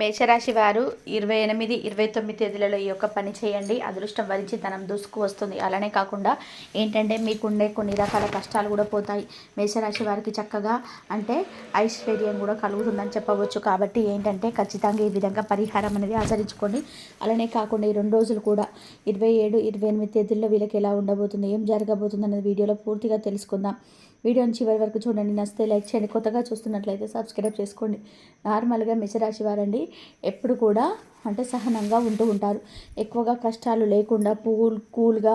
మేషరాశి వారు ఇరవై ఎనిమిది ఇరవై తొమ్మిది తేదీలలో ఈ యొక్క పని చేయండి. అదృష్టం వరించి ధనం దూసుకు వస్తుంది. అలానే కాకుండా ఏంటంటే మీకుండే కొన్ని రకాల కష్టాలు కూడా పోతాయి. మేషరాశి వారికి చక్కగా అంటే ఐశ్వర్యం కూడా కలుగుతుందని చెప్పవచ్చు. కాబట్టి ఏంటంటే ఖచ్చితంగా ఈ విధంగా పరిహారం అనేది ఆచరించుకోండి. అలానే కాకుండా ఈ రెండు రోజులు కూడా ఇరవై ఏడు ఇరవై ఎనిమిది తేదీల్లో వీళ్ళకి ఎలా ఉండబోతుంది ఏం జరగబోతుంది అనేది వీడియోలో పూర్తిగా తెలుసుకుందాం. వీడియోని చివరి వరకు చూడండి. నచ్చితే లైక్ చేయండి. కొత్తగా చూస్తున్నట్లయితే సబ్స్క్రైబ్ చేసుకోండి. నార్మల్గా మిషరాశి వారండి ఎప్పుడు కూడా అంటే సహనంగా ఉంటూ ఉంటారు. ఎక్కువగా కష్టాలు లేకుండా కూల్ కూల్గా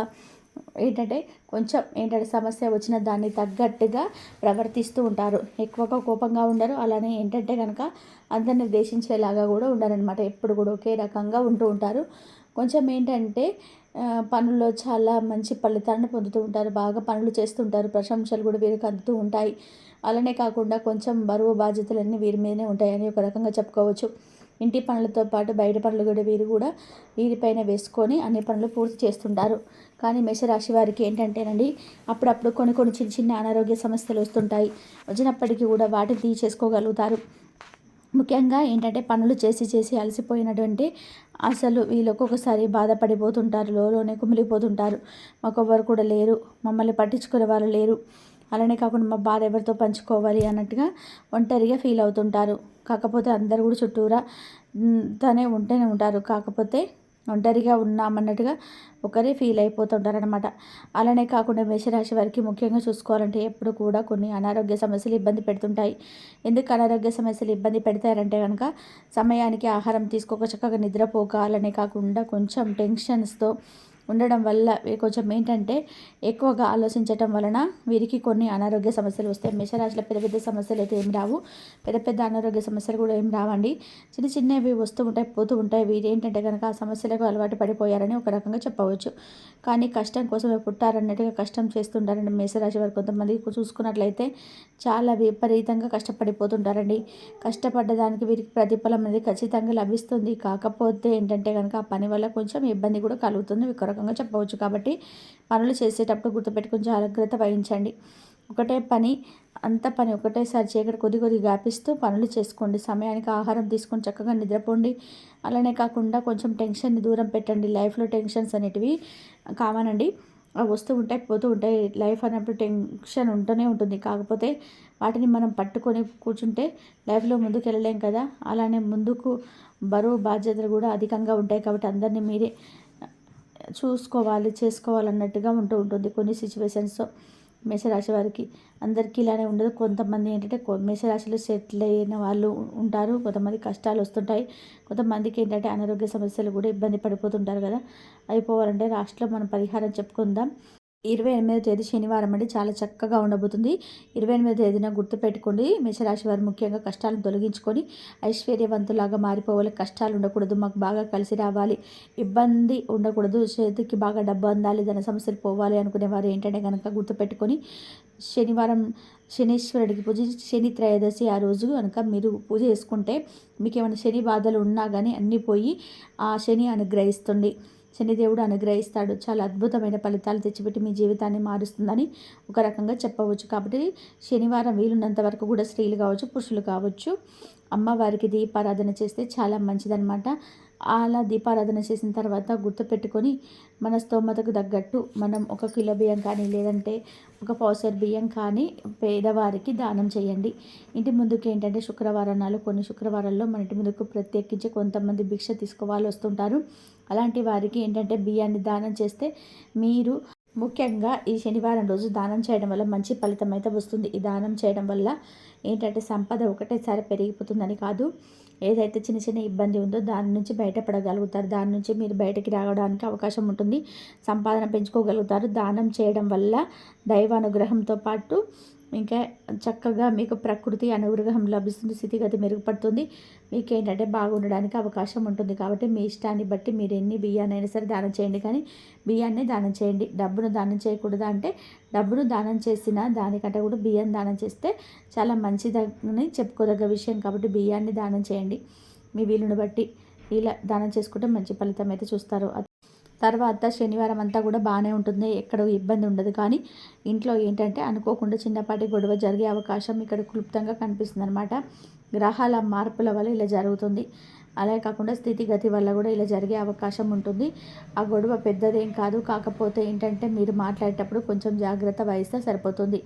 ఏంటంటే కొంచెం ఏంటంటే సమస్య వచ్చిన దాన్ని తగ్గట్టుగా ప్రవర్తిస్తూ ఉంటారు. ఎక్కువగా కోపంగా ఉండరు. అలానే ఏంటంటే కనుక అందరిని ద్వేషించేలాగా కూడా ఉండరనమాట ఎప్పుడు కూడా ఒకే రకంగా ఉంటూ ఉంటారు. కొంచెం ఏంటంటే పనుల్లో చాలా మంచి ఫలితాలను పొందుతూ ఉంటారు. బాగా పనులు చేస్తుంటారు. ప్రశంసలు కూడా వీరికి అందుతూ ఉంటాయి. అలానే కాకుండా కొంచెం బరువు బాధ్యతలన్నీ వీరి మీదనే ఉంటాయని ఒక రకంగా చెప్పుకోవచ్చు. ఇంటి పనులతో పాటు బయట పనులు కూడా వీరు కూడా వీరిపైన వేసుకొని అన్ని పనులు పూర్తి చేస్తుంటారు. కానీ మేషరాశి వారికి ఏంటంటేనండి అప్పుడప్పుడు కొన్ని కొన్ని చిన్న చిన్న అనారోగ్య సమస్యలు వస్తుంటాయి. వచ్చినప్పటికీ కూడా వాటిని తీసేసుకోగలుగుతారు. ముఖ్యంగా ఏంటంటే పనులు చేసి చేసి అలసిపోయినటువంటి అసలు వీళ్ళు ఒక్కొక్కసారి బాధపడిపోతుంటారు లోలోనే కుమిలిపోతుంటారు. మాకెవ్వరు కూడా లేరు మమ్మల్ని పట్టించుకునే వాళ్ళు లేరు. అలానే కాకుండా మా బాధ ఎవరితో పంచుకోవాలి అన్నట్టుగా ఒంటరిగా ఫీల్ అవుతుంటారు. కాకపోతే అందరు కూడా చుట్టూరా తనే ఉంటేనే ఉంటారు. కాకపోతే ఒంటరిగా ఉన్నామన్నట్టుగా ఒకరే ఫీల్ అయిపోతుంటారనమాట అలానే కాకుండా మేషరాశి వారికి ముఖ్యంగా చూసుకోవాలంటే ఎప్పుడు కూడా కొన్ని అనారోగ్య సమస్యలు ఇబ్బంది పెడుతుంటాయి. ఎందుకు అనారోగ్య సమస్యలు ఇబ్బంది పెడతారంటే కనుక సమయానికి ఆహారం తీసుకోక చక్కగా నిద్రపోక అలానే కాకుండా కొంచెం టెన్షన్స్తో ఉండడం వల్ల కొంచెం ఏంటంటే ఎక్కువగా ఆలోచించటం వలన వీరికి కొన్ని అనారోగ్య సమస్యలు వస్తాయి. మేషరాశిలో పెద్ద పెద్ద సమస్యలు అయితే ఏం రావు. పెద్ద పెద్ద అనారోగ్య సమస్యలు కూడా ఏం రావండి. చిన్న చిన్నవి వస్తూ ఉంటాయి పోతూ ఉంటాయి. వీరు ఏంటంటే కనుక ఆ సమస్యలకు అలవాటు పడిపోయారని ఒక రకంగా చెప్పవచ్చు. కానీ కష్టం కోసమే పుట్టారన్నట్టుగా కష్టం చేస్తుంటారండి మేషరాశి వారు. కొంతమంది చూసుకున్నట్లయితే చాలా విపరీతంగా కష్టపడిపోతుంటారండి. కష్టపడ్డ దానికి వీరికి ప్రతిఫలం అనేది ఖచ్చితంగా లభిస్తుంది. కాకపోతే ఏంటంటే కనుక ఆ పని వల్ల కొంచెం ఇబ్బంది కూడా కలుగుతుంది వికర రకంగా చెప్పవచ్చు. కాబట్టి పనులు చేసేటప్పుడు గుర్తుపెట్టుకుని జాగ్రత్త వహించండి. ఒకటే పని అంత పని ఒకటేసారి చీకటి కొద్ది కొద్ది వ్యాపిస్తూ పనులు చేసుకోండి. సమయానికి ఆహారం తీసుకొని చక్కగా నిద్రపోండి. అలానే కాకుండా కొంచెం టెన్షన్ని దూరం పెట్టండి. లైఫ్లో టెన్షన్స్ అనేటివి కామనండి అవి వస్తూ ఉంటాయి పోతూ ఉంటాయి. లైఫ్ అన్నప్పుడు టెన్షన్ ఉంటూనే ఉంటుంది. కాకపోతే వాటిని మనం పట్టుకొని కూర్చుంటే లైఫ్లో ముందుకు వెళ్ళలేం కదా. అలానే ముందుకు బరువు బాధ్యతలు కూడా అధికంగా ఉంటాయి. కాబట్టి అందరినీ మీరే చూసుకోవాలి చేసుకోవాలన్నట్టుగా ఉంటూ ఉంటుంది. కొన్ని సిచ్యువేషన్స్ మేషరాశి వారికి అందరికీ ఇలానే ఉండదు. కొంతమంది ఏంటంటే మేషరాశిలో సెటిల్ అయిన వాళ్ళు ఉంటారు. కొంతమంది కష్టాలు వస్తుంటాయి. కొంతమందికి ఏంటంటే అనారోగ్య సమస్యలు కూడా ఇబ్బంది పడిపోతుంటారు కదా. అయిపోవాలంటే లాస్ట్లో మనం పరిహారం చెప్పుకుందాం. ఇరవై ఎనిమిదో తేదీ శనివారం అండి. చాలా చక్కగా ఉండబోతుంది. ఇరవై ఎనిమిదో తేదీన గుర్తుపెట్టుకోండి. మేషరాశి వారు ముఖ్యంగా కష్టాలను తొలగించుకొని ఐశ్వర్యవంతులాగా మారిపోవాలి. కష్టాలు ఉండకూడదు. మాకు బాగా కలిసి రావాలి. ఇబ్బంది ఉండకూడదు. చేతికి బాగా డబ్బు అందాలి. ధన సమస్యలు పోవాలి అనుకునేవారు ఏంటంటే కనుక గుర్తుపెట్టుకొని శనివారం శనీశ్వరుడికి పూజ శని త్రయోదశి ఆ రోజు కనుక మీరు పూజ చేసుకుంటే మీకు ఏమైనా శని బాధలు ఉన్నా కానీ అన్నీ పోయి ఆ శని అనుగ్రహిస్తుంది. శనిదేవుడు అనుగ్రహిస్తాడు. చాలా అద్భుతమైన ఫలితాలు తెచ్చిపెట్టి మీ జీవితాన్ని మారుస్తుందని ఒక రకంగా చెప్పవచ్చు. కాబట్టి శనివారం వీలున్నంత వరకు కూడా స్త్రీలు కావచ్చు పురుషులు కావచ్చు అమ్మవారికి దీపారాధన చేస్తే చాలా మంచిదనమాట అలా దీపారాధన చేసిన తర్వాత గుర్తుపెట్టుకొని మన స్తోమతకు తగ్గట్టు మనం ఒక కిలో బియ్యం కానీ లేదంటే ఒక పౌసర్ బియ్యం కానీ పేదవారికి దానం చేయండి. ఇంటి ముందుకు ఏంటంటే శుక్రవారం కొన్ని శుక్రవారాల్లో మన ఇంటి ముందుకు ప్రత్యేకించి కొంతమంది భిక్ష తీసుకోవాలి వస్తుంటారు అలాంటి వారికి ఏంటంటే బియ్యాన్ని దానం చేస్తే మీరు ముఖ్యంగా ఈ శనివారం రోజు దానం చేయడం వల్ల మంచి ఫలితం అయితే వస్తుంది. ఈ దానం చేయడం వల్ల ఏంటంటే సంపద ఒకటేసారి పెరిగిపోతుందని కాదు. ఏదైతే చిన్న చిన్న ఇబ్బంది ఉందో దాని నుంచి బయటపడగలుగుతారు. దాని నుంచి మీరు బయటకి రావడానికి అవకాశం ఉంటుంది. సంపాదన పెంచుకోగలుగుతారు. దానం చేయడం వల్ల దైవానుగ్రహంతో పాటు ఇంకా చక్కగా మీకు ప్రకృతి అనుగ్రహం లభిస్తుంది స్థితిగతి మెరుగుపడుతుంది. మీకు ఏంటంటే బాగుండడానికి అవకాశం ఉంటుంది కాబట్టి మీ ఇష్టాన్ని బట్టి మీరు ఎన్ని బియ్యాన్ని అయినా సరే దానం చేయండి. కానీ బియ్యాన్ని దానం చేయండి. డబ్బును దానం చేయకూడదు అంటే డబ్బును దానం చేసిన దానికంటే కూడా బియ్యం దానం చేస్తే చాలా మంచిదని చెప్పుకోదగ్గ విషయం కాబట్టి బియ్యాన్ని దానం చేయండి. మీ వీలుని బట్టి ఇలా దానం చేసుకుంటే మంచి ఫలితం అయితే చూస్తారు. తర్వాత శనివారం అంతా కూడా బాగానే ఉంటుంది ఎక్కడ ఇబ్బంది ఉండదు. కానీ ఇంట్లో ఏంటంటే అనుకోకుండా చిన్నపాటి గొడవ జరిగే అవకాశం ఇక్కడ క్లుప్తంగా కనిపిస్తుంది అనమాట గ్రహాల మార్పుల వల్ల ఇలా జరుగుతుంది. అలాగే కాకుండా స్థితిగతి వల్ల కూడా ఇలా జరిగే అవకాశం ఉంటుంది. ఆ గొడవ పెద్దదేం కాదు. కాకపోతే ఏంటంటే మీరు మాట్లాడేటప్పుడు కొంచెం జాగ్రత్త వహిస్తే సరిపోతుంది.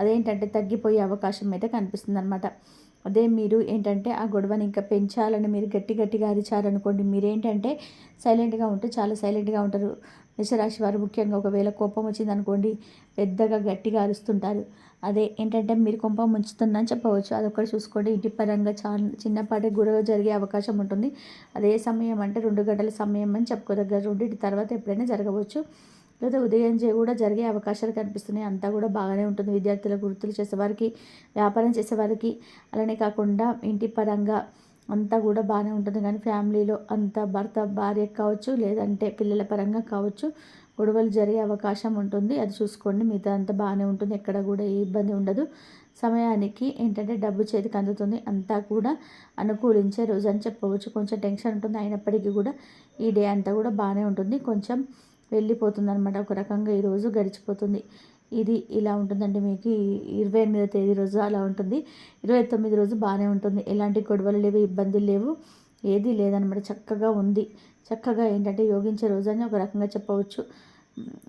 అదేంటంటే తగ్గిపోయే అవకాశం అయితే కనిపిస్తుంది అనమాట అదే మీరు ఏంటంటే ఆ గొడవని ఇంకా పెంచాలని మీరు గట్టి గట్టిగా అరిచారనుకోండి మీరేంటంటే సైలెంట్గా ఉంటే చాలా సైలెంట్గా ఉంటారు. మేషరాశి వారు ముఖ్యంగా ఒకవేళ కోపం వచ్చిందనుకోండి పెద్దగా గట్టిగా అరుస్తుంటారు. అదే ఏంటంటే మీరు కోపం ఉంచుతుందని చెప్పవచ్చు. అదొకటి చూసుకోండి. ఇంటి పరంగా చాలా చిన్నపాటి గొడవ జరిగే అవకాశం ఉంటుంది. అదే సమయం అంటే రెండు గంటల సమయం అని చెప్పుకోదగ్గర రెండింటి తర్వాత ఎప్పుడైనా జరగవచ్చు. లేదా ఉదయం కూడా జరిగే అవకాశాలు కనిపిస్తున్నాయి. అంతా కూడా బాగానే ఉంటుంది. విద్యార్థులకు వృత్తులు చేసేవారికి వ్యాపారం చేసేవారికి. అలానే కాకుండా ఇంటి పరంగా అంతా కూడా బాగానే ఉంటుంది. కానీ ఫ్యామిలీలో అంత భర్త భార్య కావచ్చు లేదంటే పిల్లల పరంగా కావచ్చు గొడవలు జరిగే అవకాశం ఉంటుంది. అది చూసుకోండి. మిగతా అంతా బాగానే ఉంటుంది. ఎక్కడ కూడా ఏ ఇబ్బంది ఉండదు. సమయానికి ఏంటంటే డబ్బు చేతికి అందుతుంది. అంతా కూడా అనుకూలించే రోజు అని చెప్పవచ్చు. కొంచెం టెన్షన్ ఉంటుంది. అయినప్పటికీ కూడా ఈ డే అంతా కూడా బాగానే ఉంటుంది. కొంచెం వెళ్ళిపోతుంది అనమాట ఒక రకంగా ఈరోజు గడిచిపోతుంది. ఇది ఇలా ఉంటుందండి మీకు. ఇరవై ఎనిమిదో తేదీ రోజు అలా ఉంటుంది. ఇరవై తొమ్మిది రోజు బాగానే ఉంటుంది. ఎలాంటి గొడవలు లేవు ఇబ్బందులు లేవు. ఏది లేదనమాట చక్కగా ఉంది. చక్కగా ఏంటంటే యోగించే రోజు అని ఒక రకంగా చెప్పవచ్చు.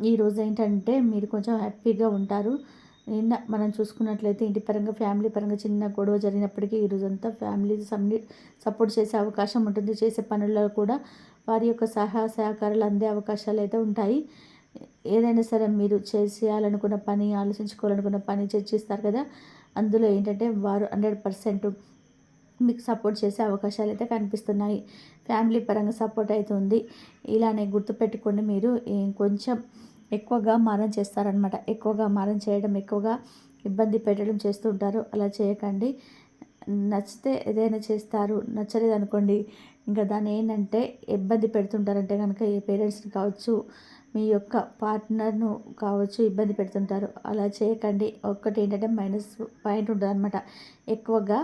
ఈ రోజు ఏంటంటే మీరు కొంచెం హ్యాపీగా ఉంటారు. నిన్న మనం చూసుకున్నట్లయితే ఇంటి పరంగా ఫ్యామిలీ పరంగా చిన్న గొడవ జరిగినప్పటికీ ఈ ఫ్యామిలీ సమ్ని సపోర్ట్ చేసే అవకాశం ఉంటుంది. చేసే పనుల్లో కూడా వారి యొక్క సహాయ సహకారాలు అందే అవకాశాలు అయితే ఉంటాయి. ఏదైనా సరే మీరు చేసేయాలనుకున్న పని ఆలోచించుకోవాలనుకున్న పని చర్చిస్తారు కదా. అందులో ఏంటంటే వారు హండ్రెడ్ పర్సెంట్ మీకు సపోర్ట్ చేసే అవకాశాలు అయితే కనిపిస్తున్నాయి. ఫ్యామిలీ పరంగా సపోర్ట్ అయితే ఉంది. ఇలానే గుర్తుపెట్టుకోండి మీరు. కొంచెం ఎక్కువగా మారం చేస్తారనమాట ఎక్కువగా మారం చేయడం ఎక్కువగా ఇబ్బంది పెట్టడం చేస్తుంటారు. అలా చేయకండి. నచ్చితే ఏదైనా చేస్తారు. నచ్చలేదు అనుకోండి ఇంకా దాన్ని ఏంటంటే ఇబ్బంది పెడుతుంటారంటే కనుక ఏ పేరెంట్స్ని కావచ్చు మీ యొక్క పార్ట్నర్ను కావచ్చు ఇబ్బంది పెడుతుంటారు. అలా చేయకండి. ఒక్కటి ఏంటంటే మైనస్ పాయింట్ ఉంటుంది అనమాట ఎక్కువగా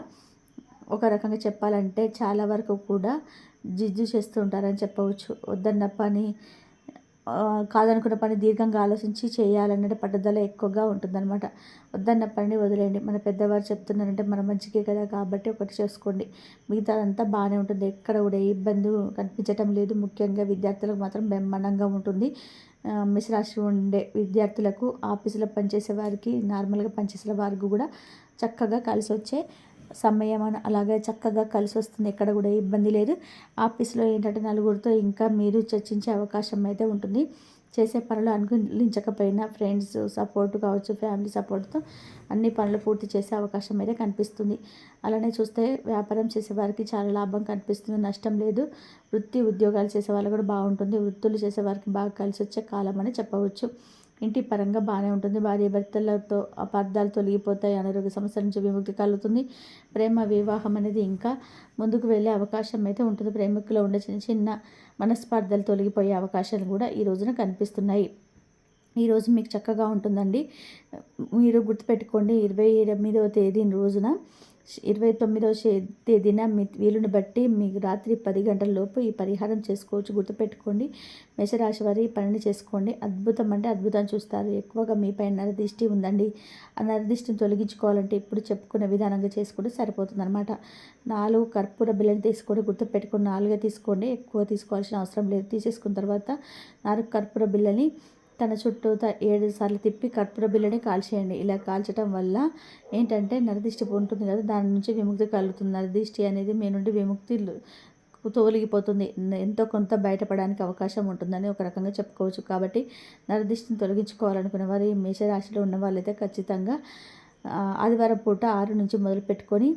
ఒక రకంగా చెప్పాలంటే చాలా వరకు కూడా జిజ్జు చేస్తూ ఉంటారని చెప్పవచ్చు. వద్దన్న పని కాదనుకున్న పని దీర్ఘంగా ఆలోచించి చేయాలన్నది పట్టుదల ఎక్కువగా ఉంటుందన్నమాట. వద్దన్న పని వదిలేయండి. మన పెద్దవారు చెప్తున్నారంటే మన మంచికే కదా. కాబట్టి ఒకటి చేసుకోండి. మిగతాదంతా బాగానే ఉంటుంది. ఎక్కడ కూడా ఏ ఇబ్బంది కనిపించటం లేదు. ముఖ్యంగా విద్యార్థులకు మాత్రం బ్రహ్మాండంగా ఉంటుంది. మిశ్రాశి ఉండే విద్యార్థులకు ఆఫీసులో పనిచేసే వారికి నార్మల్గా పనిచేసే వారికి కూడా చక్కగా కలిసి వచ్చే సమయం అలాగే చక్కగా కలిసి వస్తుంది ఎక్కడ కూడా ఇబ్బంది లేదు. ఆఫీస్లో ఏంటంటే నలుగురితో ఇంకా మీరు చర్చించే అవకాశం అయితే ఉంటుంది. చేసే పనులు అనుకూలించకపోయినా ఫ్రెండ్స్ సపోర్ట్ కావచ్చు ఫ్యామిలీ సపోర్ట్తో అన్ని పనులు పూర్తి చేసే అవకాశం అయితే కనిపిస్తుంది. అలానే చూస్తే వ్యాపారం చేసేవారికి చాలా లాభం కనిపిస్తుంది. నష్టం లేదు. వృత్తి ఉద్యోగాలు చేసే వాళ్ళు కూడా బాగుంటుంది. వృత్తులు చేసేవారికి బాగా కలిసి వచ్చే కాలం అని చెప్పవచ్చు. ఇంటి పరంగా బాగానే ఉంటుంది. భార్య భర్తలతో అపార్థాలు తొలగిపోతాయి. అనారోగ్య సమస్యల నుంచి విముక్తి కలుగుతుంది. ప్రేమ వివాహం అనేది ఇంకా ముందుకు వెళ్ళే అవకాశం అయితే ఉంటుంది. ప్రేమికులో ఉండే చిన్న చిన్న మనస్పార్థాలు తొలగిపోయే అవకాశాలు కూడా ఈ రోజున కనిపిస్తున్నాయి. ఈరోజు మీకు చక్కగా ఉంటుందండి. మీరు గుర్తుపెట్టుకోండి ఇరవై ఎనిమిదవ తేదీ రోజున ఇరవై తొమ్మిదవ తేదీన మీ వీలుని బట్టి మీకు రాత్రి పది గంటల లోపు ఈ పరిహారం చేసుకోవచ్చు. గుర్తుపెట్టుకోండి మేషరాశి వారి పనిని చేసుకోండి. అద్భుతం అంటే అద్భుతం చూస్తారు. ఎక్కువగా మీపై నరదిష్టి ఉందండి. ఆ నరదిష్టిని తొలగించుకోవాలంటే ఇప్పుడు చెప్పుకునే విధానంగా చేసుకుంటే సరిపోతుంది అనమాట నాలుగు కర్పూర బిల్లని తీసుకొని గుర్తుపెట్టుకుని నాలుగే తీసుకోండి. ఎక్కువ తీసుకోవాల్సిన అవసరం లేదు. తీసేసుకున్న తర్వాత నాలుగు కర్పూర బిల్లని తన చుట్టూ ఏడు సార్లు తిప్పి కర్పూర బిల్లని కాల్చేయండి. ఇలా కాల్చడం వల్ల ఏంటంటే నరదిష్టి ఉంటుంది కదా దాని నుంచి విముక్తి కలుగుతుంది. నరదిష్టి అనేది మీ నుండి విముక్తి తొలగిపోతుంది. ఎంతో కొంత బయటపడడానికి అవకాశం ఉంటుందని ఒక రకంగా చెప్పుకోవచ్చు. కాబట్టి నరదిష్టిని తొలగించుకోవాలనుకునే వారు ఈ మేషరాశిలో ఉన్న వాళ్ళైతే ఖచ్చితంగా ఆదివారం పూట ఆరు నుంచి మొదలు పెట్టుకొని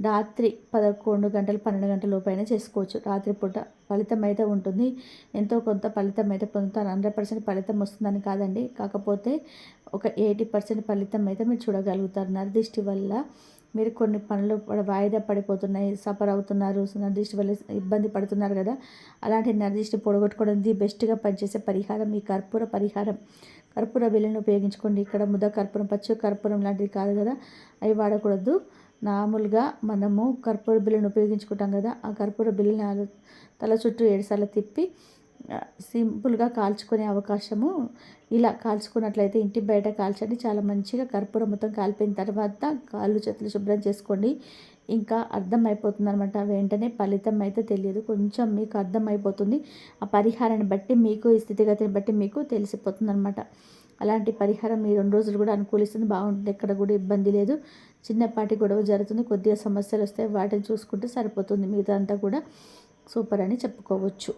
రాత్రి పదకొండు గంటలు పన్నెండు గంటల లోపైన చేసుకోవచ్చు. రాత్రిపూట ఫలితం అయితే ఉంటుంది. ఎంతో కొంత ఫలితం అయితే పొందుతారు. హండ్రెడ్ పర్సెంట్ ఫలితం వస్తుందని కాదండి. కాకపోతే ఒక ఎయిటీ పర్సెంట్ ఫలితం అయితే మీరు చూడగలుగుతారు. నరదృష్టి వల్ల మీరు కొన్ని పనులు వాయిదా పడిపోతున్నాయి సఫర్ అవుతున్నారు. నరదృష్టి వల్ల ఇబ్బంది పడుతున్నారు కదా. అలాంటి నరదిష్టి పొడగొట్టుకోవడానికి బెస్ట్గా పనిచేసే పరిహారం. ఈ కర్పూర పరిహారం. కర్పూర బిల్లుని ఉపయోగించుకోండి. ఇక్కడ ముద్ద కర్పూరం పచ్చి కర్పూరం లాంటివి కాదు కదా. అవి వాడకూడదు. మామూలుగా మనము కర్పూర బిల్లును ఉపయోగించుకుంటాం కదా ఆ కర్పూర బిల్లుని తల చుట్టూ ఏడుసార్లు తిప్పి సింపుల్గా కాల్చుకునే అవకాశము. ఇలా కాల్చుకున్నట్లయితే ఇంటి బయట కాల్చండి. చాలా మంచిగా కర్పూరం మొత్తం కాలిపోయిన తర్వాత కాళ్ళు చేతులు శుభ్రం చేసుకోండి. ఇంకా అర్థం అయిపోతుంది అనమాట వెంటనే ఫలితం అయితే తెలియదు. కొంచెం మీకు అర్థం అయిపోతుంది ఆ పరిహారాన్ని బట్టి మీకు ఈ స్థితిగతిని బట్టి మీకు తెలిసిపోతుంది అనమాట అలాంటి పరిహారం ఈ రెండు రోజులు కూడా అనుకూలిస్తుంది. బాగుంటుంది. ఎక్కడ కూడా ఇబ్బంది లేదు. చిన్నపాటి గొడవ జరుగుతుంది కొద్దిగా సమస్యలు వస్తాయి వాటిని చూసుకుంటే సరిపోతుంది. మిగతా అంతా కూడా సూపర్ అని చెప్పుకోవచ్చు.